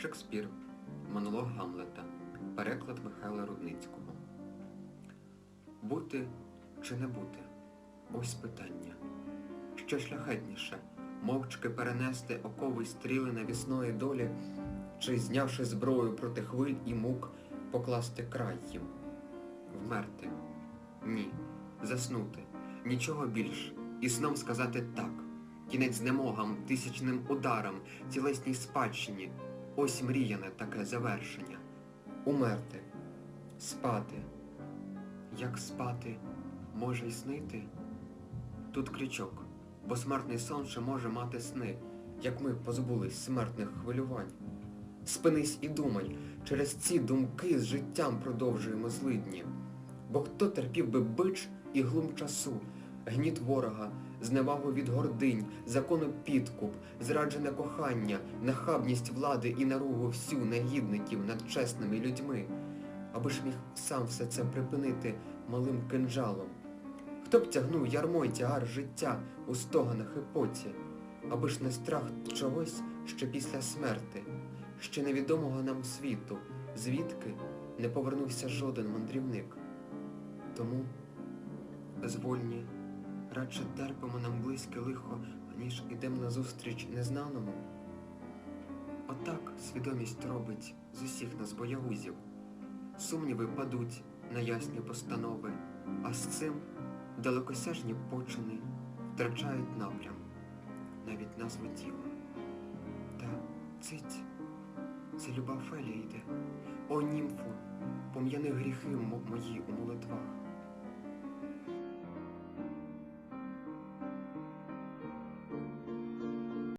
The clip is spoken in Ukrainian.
Шекспір. Монолог Гамлета. Переклад Михайла Рудницького. Бути чи не бути? Ось питання. Що шляхетніше, мовчки перенести окови стріли навісної долі, чи, знявши зброю проти хвиль і мук, покласти край їм? Вмерти? Ні. Заснути. Нічого більш. І сном сказати так. Кінець знемогам, тисячним ударам, тілесній спадщині. Ось мріяне таке завершення. Умерти. Спати. Як спати може й снити? Тут крючок, бо смертний сон ще може мати сни, як ми позбулись смертних хвилювань. Спинись і думай, через ці думки з життям продовжуємо злидні. Бо хто терпів би бич і глум часу, гніт ворога, зневагу від гординь, закону підкуп, зраджене кохання, нахабність влади і наругу всю негідників над чесними людьми, аби ж міг сам все це припинити малим кинджалом. Хто б тягнув ярмо й тягар життя у стоганах і поті, аби ж не страх чогось ще після смерти, ще невідомого нам світу, звідки не повернувся жоден мандрівник. Тому безвольні, радше терпимо нам близьке лихо, ніж ідем назустріч незнаному. Отак свідомість робить з усіх нас боягузів. Сумніви падуть на ясні постанови, а з цим далекосяжні почини втрачають напрям, навіть назву тіла. Та цить, це люба Фелія йде. О, німфо, пом'яни гріхи мої у молитвах.